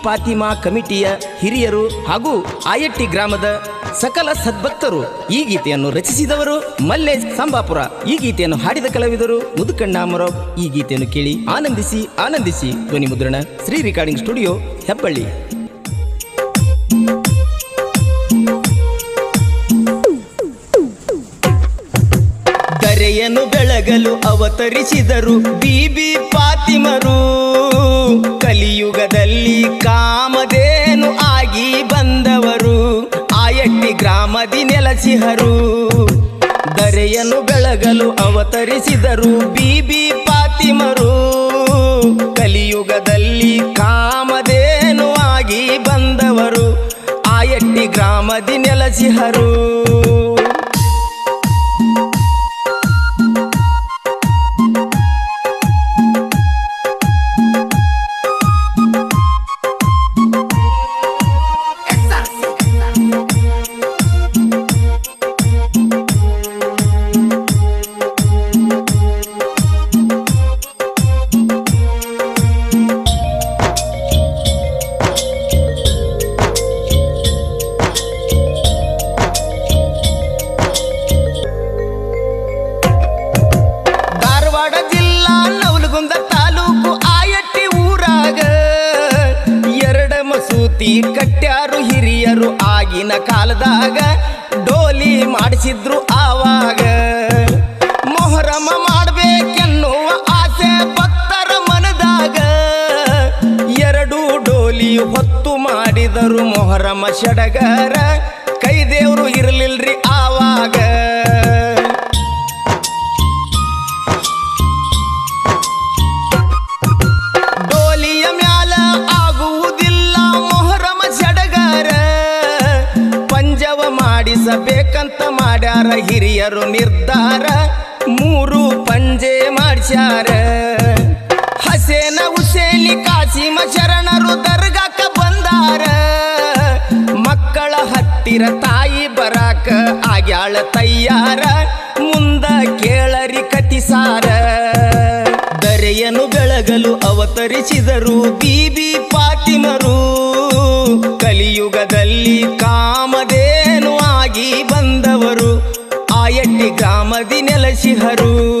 ಫಾತಿಮಾ ಕಮಿಟಿಯ ಹಿರಿಯರು ಹಾಗೂ ಆಯಟ್ಟಿ ಗ್ರಾಮದ ಸಕಲ ಸದ್ಭಕ್ತರು ಈ ಗೀತೆಯನ್ನು ರಚಿಸಿದವರು ಮಲ್ಲೇಶ್ ಸಂಬಾಪುರ. ಈ ಗೀತೆಯನ್ನು ಹಾಡಿದ ಕಲಾವಿದರು ಮುದುಕಣ್ಣ ಅಮರೋಬ್ ಈ ಗೀತೆಯನ್ನು ಕೇಳಿ ಆನಂದಿಸಿ ಆನಂದಿಸಿ ಧ್ವನಿ ಮುದ್ರಣ. Shri recording studio Hebballi. ದರೆಯನ್ನು ಬೆಳಗಲು ಅವತರಿಸಿದರು ಬಿಬಿ ಫಾತಿಮರು ಕಲಿಯುಗದಲ್ಲಿ ಕಾಮದೇನು ಆಗಿ ಬಂದವರು, ಆಯಟ್ಟಿ ಗ್ರಾಮದಿ ನೆಲಸಿಹರು. ದರೆಯನ್ನು ಬೆಳಗಲು ಅವತರಿಸಿದರು ಬಿಬಿ ಪಾತಿಮರು. ಕಲಿಯುಗದಲ್ಲಿ ಕಾಮದೇನು ಆಗಿ ಬಂದವರು, ಆಯಟ್ಟಿ ಗ್ರಾಮದಿ ನೆಲಸಿಹರು. ಮಾಡಿದರು ಮೊಹರಮ ಷಡಗರ ಕೈ ದೇವ್ರು ಇರಲಿಲ್ರಿ ಆವಾಗ. ಡೋಲಿಯ ಮ್ಯಾಲ ಆಗುವುದಿಲ್ಲ ಮೊಹರಮ ಷಡಗರ ಪಂಜವ ಮಾಡಿಸಬೇಕಂತ ಮಾಡ್ಯಾರ ಹಿರಿಯರು ನಿರ್ಧಾರ. ಮೂರು ಪಂಜೆ ಮಾಡಿಸ್ಯಾರ. ಹಸೇನ ಹುಸೇನಿ ಕಾಸಿಮ ಶರಣರು ದರ್ಗಾಕ ಬಂದಾರ ಮಕ್ಕಳ ಹತ್ತಿರ ತಾಯಿ ಬರಾಕ ಆಗ್ಯಾಳ ತಯ್ಯಾರ. ಮುಂದ ಕೇಳರಿ ಕತಿಸಾರ ದರೆಯನು ಬೆಳಗಲು ಅವತರಿಸಿದರು ಬಿಬಿ ಪಾತಿಮರು. ಕಲಿಯುಗದಲ್ಲಿ ಕಾಮದೇನು ಆಗಿ ಬಂದವರು. ಆಯಟ್ಟಿ ಗ್ರಾಮದಿ ನೆಲಸಿಹರು.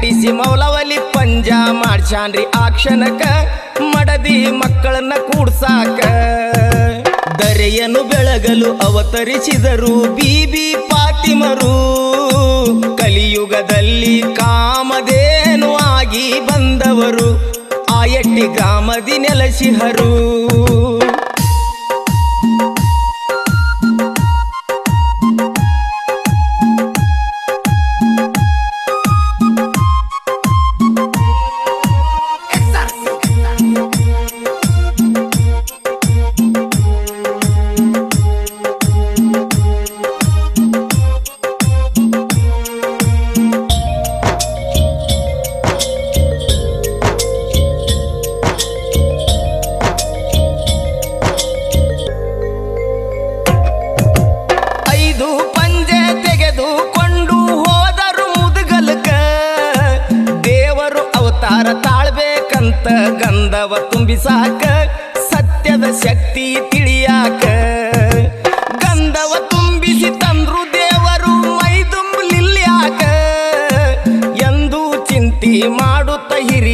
ಕಟ್ಟಿಸಿ ಮೌಲವಲಿ ಪಂಜ ಮಾಡ್ಸಾನ್ರಿ ಆ ಕ್ಷಣಕ ಮಡದಿ ಮಕ್ಕಳನ್ನ ಕೂಡ್ಸಾಕ. ದರೆಯನ್ನು ಬೆಳಗಲು ಅವತರಿಸಿದರು ಬಿಬಿ ಪಾತಿಮರು. ಕಲಿಯುಗದಲ್ಲಿ ಕಾಮಧೇನು ಆಗಿ ಬಂದವರು. ಆಯಟ್ಟಿ ಗ್ರಾಮದಿ ನೆಲಸಿಹರು.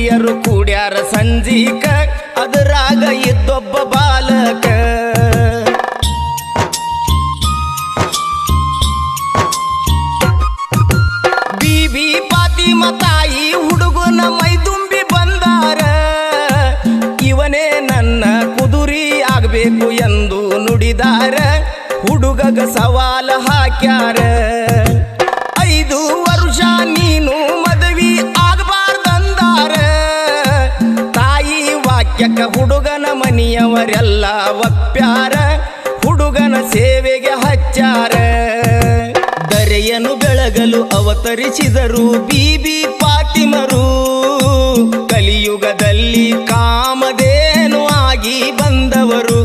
ಹಿರಿಯರು ಕೂಡ್ಯಾರ ಸಂಜೀಕ. ಅದರಾಗ ಇದ್ದೊಬ್ಬ ಮನಿಯವರೆಲ್ಲ ಒಪ್ಪ್ಯಾರ, ಹುಡುಗನ ಸೇವೆಗೆ ಹಚ್ಚಾರ. ದರೆಯನು ಬೆಳಗಲು ಅವತರಿಸಿದರು ಬೀಬಿ ಪಾತಿಮರು ಕಲಿಯುಗದಲ್ಲಿ ಕಾಮಧೇನು ಆಗಿ ಬಂದವರು.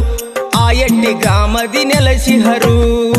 ಆಯಟ್ಟಿ ಗ್ರಾಮದಿ ನೆಲೆಸಿಹರು.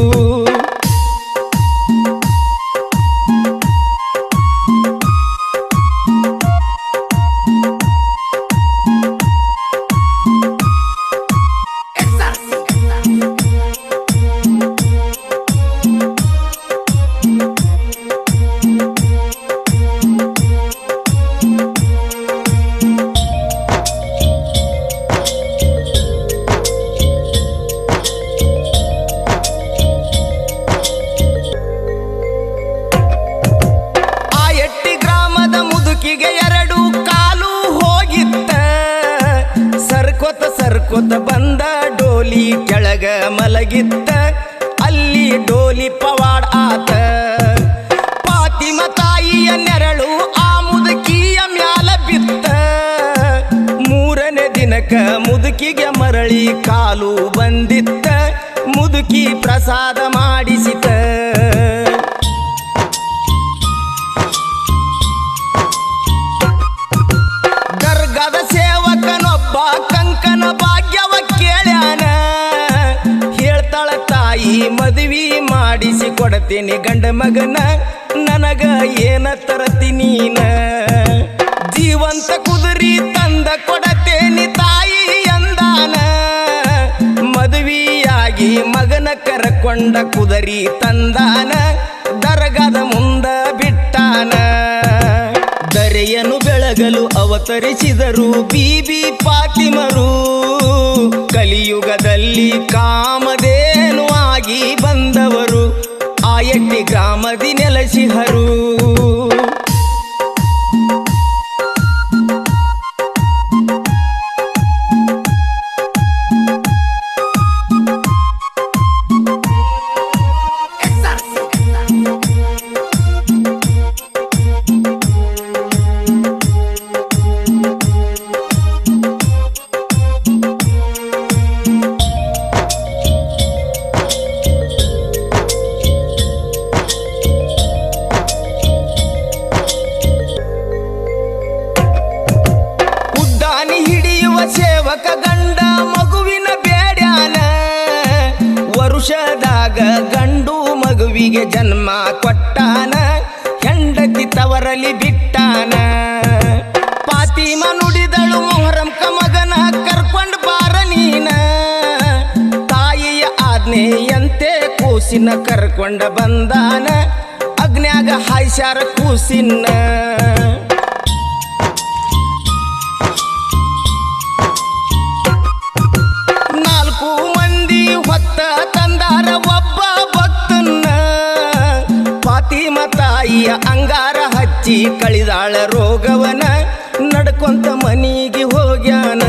ಕಾಲು ಬಂದಿತ್ತ, ಮುದುಕಿ ಪ್ರಸಾದ ಮಾಡಿಸಿತ. ಗರ್ಗದ ಸೇವಕನೊಬ್ಬ ಕಂಕನ ಭಾಗ್ಯವ ಕೇಳ್ಯಾನ. ಹೇಳ್ತಾಳ, ತಾಯಿ, ಮದುವೆ ಮಾಡಿಸಿ ಕೊಡ್ತೀನಿ ಗಂಡ ಮಗನ, ನನಗ ಏನ ತರತಿ ನೀನ? ಜೀವಂತ ಕುದುರಿ ತಂದ ಕೊಡತೇನಿ ಕರಕೊಂಡ ಕುದರಿ ತಂದಾನ, ದರಗದ ಮುಂದ ಬಿಟ್ಟಾನ. ದರೆಯನು ಬೆಳಗಲು ಅವತರಿಸಿದರು ಬೀಬಿ ಪಾತಿಮರು. ಕಲಿಯುಗದಲ್ಲಿ ಕಾಮದೇನು ಆಗಿ ಬಂದವರು. ಆಯಟ್ಟಿ ಗ್ರಾಮದಿ ನೆಲೆಸಿಹರು. ತವರಲಿ ಬಿಟ್ಟಾನ. ಪಾತಿಮ ನುಡಿದಳು ಮೊಹರಂಕ ಮಗನ ಕರ್ಕೊಂಡ್ ಬಾರ ನೀನ. ತಾಯಿಯ ಆಜ್ಞೆಯಂತೆ ಕೂಸಿನ ಕರ್ಕೊಂಡ ಬಂದಾನ. ಅಗ್ನ್ಯಾಗ ಹಾಯ್ಸ್ಯಾರ ಕೂಸಿನ ನಾಲ್ಕು ಮಂದಿ ಹೊತ್ತ ತಂದಾರ ಒಬ್ಬ ತಾಯಿಯ ಅಂಗಾರ ಹಚ್ಚಿ ಕಳಿದಾಳ ರೋಗವನ ನಡ್ಕೊಂತ ಮನಿಗೆ ಹೋಗ್ಯಾನ.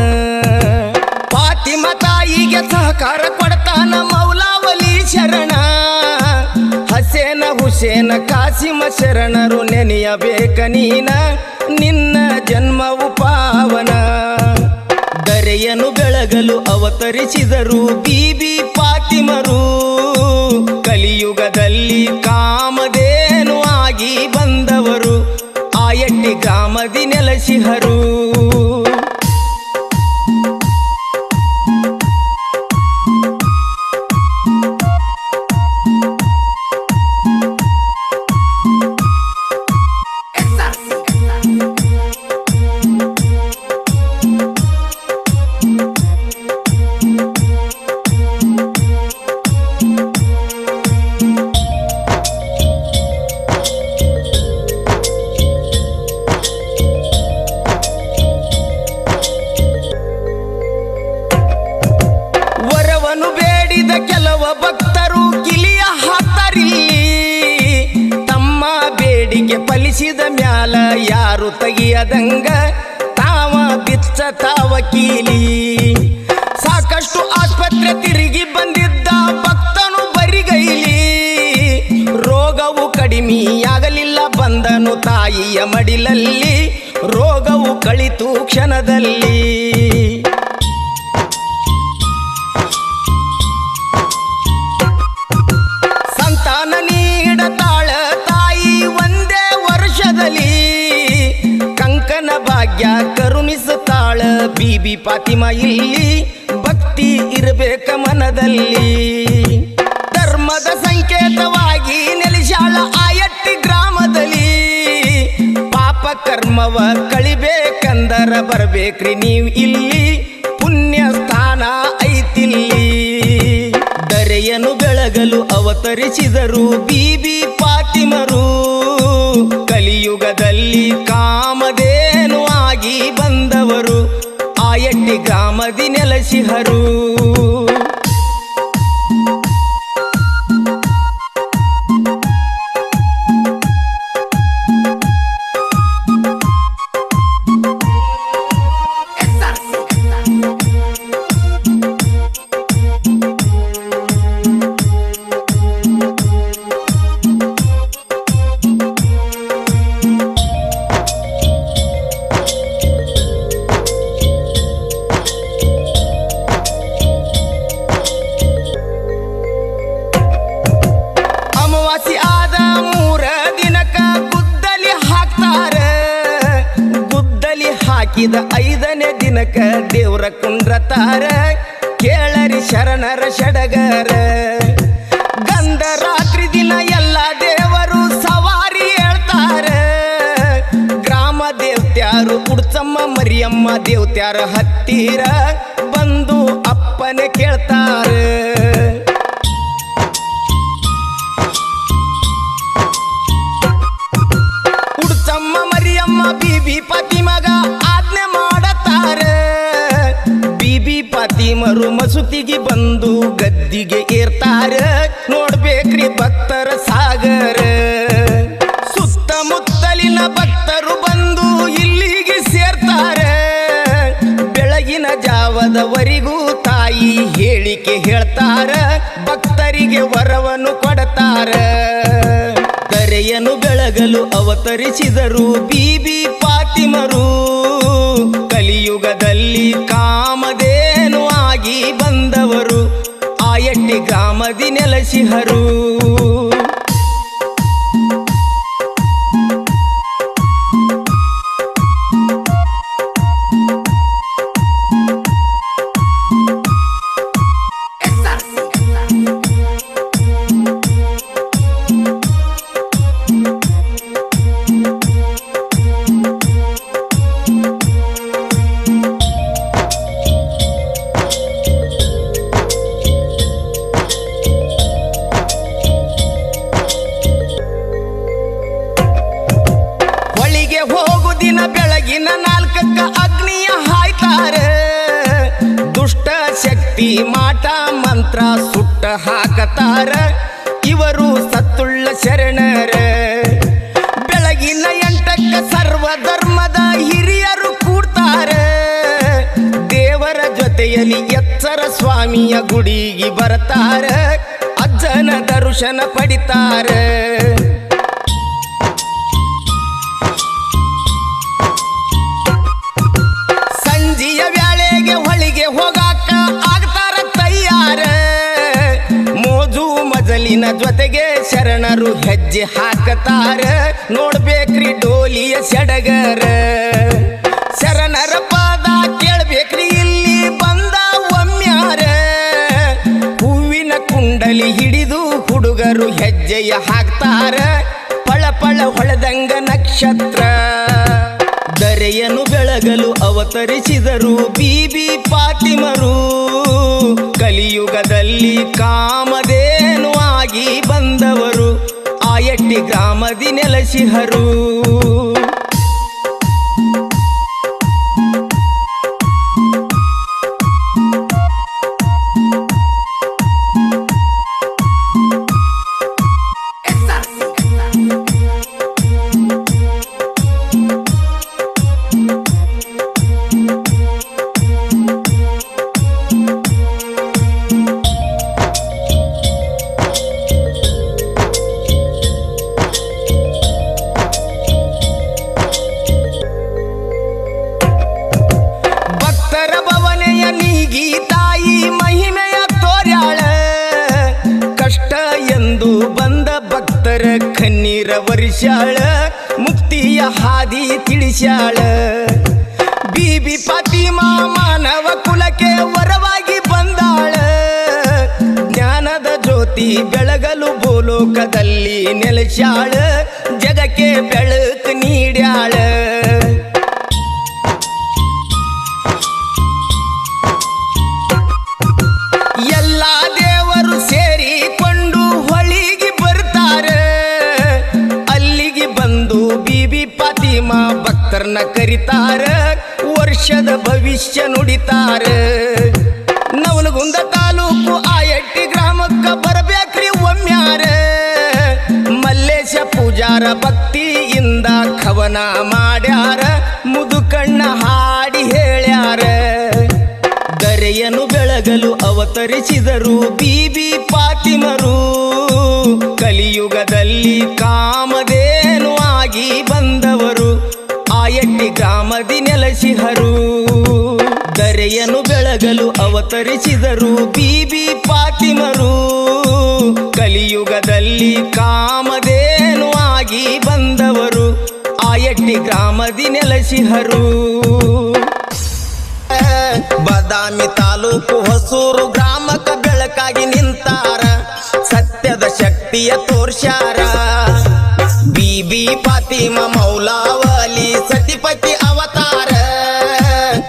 ಪಾತಿಮ ತಾಯಿಗೆ ಸಹಕಾರ ಕೊಡ್ತಾನ ಮೌಲಾವಲಿ ಶರಣ. ಹಸೇನ ಹುಸೇನ ಕಾಸಿಮ ಶರಣರು ನೆನೆಯಬೇಕ ನೀನ, ನಿನ್ನ ಜನ್ಮವು ಪಾವನ. ದರೆಯನು ಬೆಳಗಲು ಅವತರಿಸಿದರು ಬೀಬಿ ಪಾತಿಮರು. ಗ್ರಾಮದಿ ಫಲಿಸಿದ ಮ್ಯಾಲ ಯಾರು ತೆಗಿಯದಂಗ? ತಾವ ಬಿಚ್ಚ, ತಾವ ಕೀಲಿ. ಸಾಕಷ್ಟು ಆಸ್ಪತ್ರೆ ತಿರುಗಿ ಬಂದಿದ್ದ ಭಕ್ತನು ಬರಿಗೈಲಿ. ರೋಗವು ಕಡಿಮೆಯಾಗಲಿಲ್ಲ, ಬಂದನು ತಾಯಿಯ ಮಡಿಲಲ್ಲಿ. ರೋಗವು ಕಳಿತು ಕ್ಷಣದಲ್ಲಿ. ಕರುಣಿಸುತ್ತಾಳ ಬೀಬಿ ಪಾತಿಮ ಇಲ್ಲಿ, ಭಕ್ತಿ ಇರಬೇಕ ಮನದಲ್ಲಿ. ಧರ್ಮದ ಸಂಕೇತವಾಗಿ ನೆಲೆಸಾಳ ಆಯಟ್ಟಿ ಗ್ರಾಮದಲ್ಲಿ. ಪಾಪ ಕರ್ಮವ ಕಳಿಬೇಕಂದರ ಬರ್ಬೇಕ್ರಿ ನೀವು ಇಲ್ಲಿ, ಪುಣ್ಯ ಸ್ಥಾನ ಐತಿಲ್ಲಿ. ದರೆಯನ್ನು ಬೆಳಗಲು ಅವತರಿಸಿದರು ಬೀಬಿ ಪಾತಿಮರು ಗ್ರಾಮದಿ ಹಾಕಿದ ಐದನೇ ದಿನಕ ದೇವ್ರ ಕುಂಡ್ರತಾರ. ಕೇಳರಿ ಶರಣರ ಷಡಗರ. ಗಂಧ ರಾತ್ರಿ ದಿನ ಎಲ್ಲ ದೇವರು ಸವಾರಿ ಹೇಳ್ತಾರ. ಗ್ರಾಮ ದೇವ್ತ್ಯಾರು ಕುಡ್ಸಮ್ಮ ಮರಿಯಮ್ಮ ದೇವ್ತ್ಯಾರ ಹತ್ತಿರ ಬಂದು ಅಪ್ಪನೆ ಕೇಳ್ತಾರೆ. ಬೀಬಿ ಪತಿಮರು ಮಸೂತಿಗೆ ಬಂದು ಗದ್ದಿಗೆ ಏರ್ತಾರ. ನೋಡ್ಬೇಕ್ರಿ ಭಕ್ತರ ಸಾಗರ. ಸುತ್ತಮುತ್ತಲಿನ ಭಕ್ತರು ಬಂದು ಇಲ್ಲಿಗೆ ಸೇರ್ತಾರೆ. ಬೆಳಗಿನ ಜಾವದವರಿಗೂ ತಾಯಿ ಹೇಳಿಕೆ ಹೇಳ್ತಾರ. ಭಕ್ತರಿಗೆ ವರವನ್ನು ಕೊಡ್ತಾರ. ಕರೆಯನ್ನು ಬೆಳಗಲು ಅವತರಿಸಿದರು ಬೀಬಿ ಪಾತಿಮರು. ಕಲಿಯುಗದಲ್ಲಿ ಕಾಮಧೇನು ಗ್ರಾಮದಿ ನೆಲೆಸಿಹರು. ಬೆಳಗಿನ ನಾಲ್ಕಕ್ಕ ಅಗ್ನಿಯ ಹಾಯ್ತಾರೆ. ದುಷ್ಟ ಶಕ್ತಿ ಮಾಟ ಮಂತ್ರ ಸುಟ್ಟ ಹಾಕತಾರ. ಇವರು ಸತ್ತುಳ್ಳ ಶರಣರ. ಬೆಳಗಿನ ಎಂಟಕ್ಕ ಸರ್ವ ಧರ್ಮದ ಹಿರಿಯರು ಕೂಡ್ತಾರೆ. ದೇವರ ಜೊತೆಯಲ್ಲಿ ಎಚ್ಚರ ಸ್ವಾಮಿಯ ಗುಡಿಗೆ ಬರ್ತಾರೆ. ಅಜ್ಜನ ದರ್ಶನ ಪಡಿತಾರೆ. ಮಜಲಿನ ಜೊತೆಗೆ ಶರಣರು ಹೆಜ್ಜೆ ಹಾಕತಾರ ನೋಡ್ಬೇಕ್ರಿ ಡೋಲಿಯ ಸಡಗರ. ಶರಣರ ಪಾದ ಕೇಳ್ಬೇಕ್ರಿ, ಇಲ್ಲಿ ಬಂದ ಒಮ್ಮ್ಯಾರ ಹೂವಿನ ಕುಂಡಲಿ ಹಿಡಿದು ಹುಡುಗರು ಹೆಜ್ಜೆಯ ಹಾಕ್ತಾರ. ಪಳ ಪಳ ಹೊಳೆದಂಗ ನಕ್ಷತ್ರ. ದರೆಯನ್ನು ಬೆಳಗಲು ಅವತರಿಸಿದರು ಬಿ ಪಾತಿಮರು. ಕಲಿಯುಗದಲ್ಲಿ ಬಂದವರು ಆಯಟ್ಟಿ ಗ್ರಾಮದಿ ನೆಲೆಸಿಹರು. ಗೀತಾಯಿ ಮಹಿಮೆಯ ತೋರ್ಯಾಳ. ಕಷ್ಟ ಎಂದು ಬಂದ ಭಕ್ತರ ಕಣ್ಣೀರ ವರ್ಷಾಳ ಮುಕ್ತಿಯ ಹಾದಿ ತಿಳಿಸ್ಯಾಳ. ಬಿಬಿ ಫಾತಿಮಾ ಮಾನವ ಕುಲಕ್ಕೆ ವರವಾಗಿ ಬಂದಾಳ. ಜ್ಞಾನದ ಜ್ಯೋತಿ ಬೆಳಗಲು ಭೂಲೋಕದಲ್ಲಿ ನೆಲೆಸ್ಯಾಳ. ಜಗಕ್ಕೆ ಬೆಳಕು ನೀಡ್ಯಾಳ. ಕರಿತಾರ ವರ್ಷದ ಭವಿಷ್ಯ ನುಡಿತಾರ. ನವಲಗುಂದ ತಾಲೂಕು ಆಯಟ್ಟಿ ಗ್ರಾಮಕ್ಕ ಬರಬೇಕ್ರಿ ಒಮ್ಮ್ಯಾರ ಮಲ್ಲೇಶ ಪೂಜಾರ ಭಕ್ತಿಯಿಂದ ಕವನ ಮಾಡ್ಯಾರ, ಮುದುಕಣ್ಣ ಹಾಡಿ ಹೇಳ್ಯಾರ. ದರೆಯನ್ನು ಬೆಳಗಲು ಅವತರಿಸಿದರು ಬಿಬಿ ಪಾತಿಮರು. ಕಲಿಯುಗದಲ್ಲಿ ಕಾಮಧೇನು ಗ್ರಾಮದಿ ನೆಲೆಸಿಹರು ದರೆಯನ್ನು ಬೆಳಗಲು ಅವತರಿಸಿದರು ಬೀಬಿ ಪಾತಿಮರು. ಕಲಿಯುಗದಲ್ಲಿ ಕಾಮದೇನು ಆಗಿ ಬಂದವರು ಆಯಟ್ಟಿ ಗ್ರಾಮದಿ ನೆಲೆಸಿಹರು. ಬಾದಾಮಿ ತಾಲೂಕು ಹೊಸೂರು ಗ್ರಾಮಕ ಬೆಳಕಾಗಿ ನಿಂತಾರ, ಸತ್ಯದ ಶಕ್ತಿಯ ತೋರ್ಷಾರ ಬಿಬಿ ಪಾತಿಮ ಮೌಲಾವಲಿ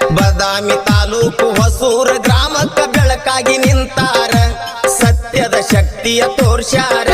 ಬಾದಾಮಿ ತಾಲೂಕು ಹೊಸೂರು ಗ್ರಾಮಕ್ಕ ಬೆಳಕಾಗಿ ನಿಂತಾರ. ಸತ್ಯದ ಶಕ್ತಿಯ ತೋರ್ಸ್ಯಾರ.